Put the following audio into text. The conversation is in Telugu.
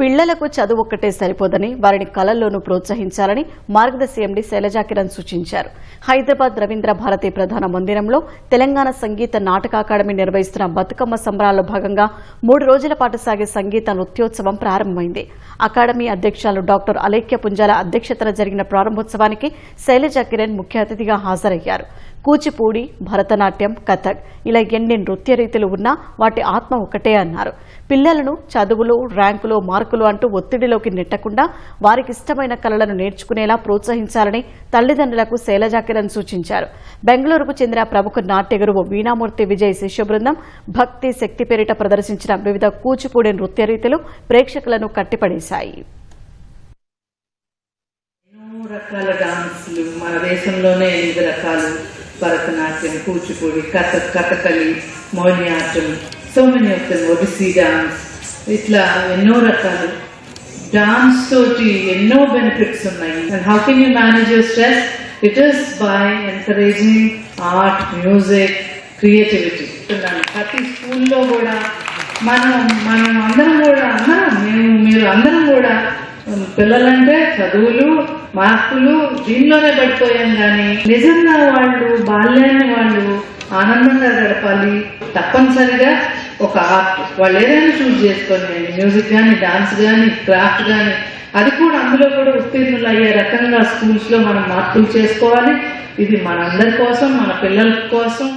పిల్లలకు చదువు ఒక్కటే సరిపోదని వారిని కళల్లోనూ ప్రోత్సహించాలని మార్గదర్శి ఎండీ శైలజాకిరణ్ సూచించారు. హైదరాబాద్ రవీంద్ర భారతి ప్రధాన మందిరంలో తెలంగాణ సంగీత నాటక అకాడమీ నిర్వహిస్తున్న బతుకమ్మ సంబరాల్లో భాగంగా మూడు రోజుల పాటు సాగే సంగీత నృత్యోత్సవం ప్రారంభమైంది. అకాడమీ అధ్యక్షులు డాక్టర్ అలేఖ్య పుంజాల అధ్యక్షతన జరిగిన ప్రారంభోత్సవానికి శైలజాకిరణ్ ముఖ్య అతిథిగా హాజరయ్యారు. కూచిపూడి భరతనాట్యం కథక్ ఇలా ఎన్ని నృత్య రీతులు ఉన్నా వాటి ఆత్మ ఒకటే అన్నారు. పిల్లలను చదువులు ర్యాంకులు మార్కులు అంటూ ఒత్తిడిలోకి నెట్టకుండా వారికి ఇష్టమైన కళలను నేర్చుకునేలా ప్రోత్సహించాలని తల్లిదండ్రులకు శైలజాకిరణ్ సూచించారు. బెంగళూరుకు చెందిన ప్రముఖ నాట్య గురువు వీణామూర్తి విజయ్ శిష్య బృందం భక్తి శక్తి పేరిట ప్రదర్శించిన వివిధ కూచిపూడి నృత్య రీతులు ప్రేక్షకులను కట్టిపడేశాయి. రకాల డాన్సులు మన దేశంలోనే ఎనిమిది రకాలు. Bharatanatyam Kuchipudi Kathak Kathakali Mohiniyattam so many of them Odissi dance ఇట్లా ఎన్నో రకాలు. డాన్స్ తోటి ఎన్నో బెనిఫిట్స్ ఉన్నాయి. And how can you manage your stress it is by encouraging art music creativity ప్రతి స్కూల్లో కూడా మనం మనం అందరం కూడా మేము అందరం కూడా పిల్లలంటే చదువులు మార్కులు దీనిలోనే పడిపోయాం కానీ నిజంగా వాళ్ళు బాల్యాన్ని వాళ్ళు ఆనందంగా గడపాలి తప్పనిసరిగా ఒక ఆర్ట్. వాళ్ళు ఏదైనా చూస్ చేసుకోండి. మ్యూజిక్ కానీ డాన్స్ కానీ క్రాఫ్ట్ కానీ అది కూడా అందులో కూడా ఉత్తీర్ణులు అయ్యే రకంగా స్కూల్స్లో మనం మార్పులు చేసుకోవాలి. ఇది మనందరి కోసం మన పిల్లల కోసం.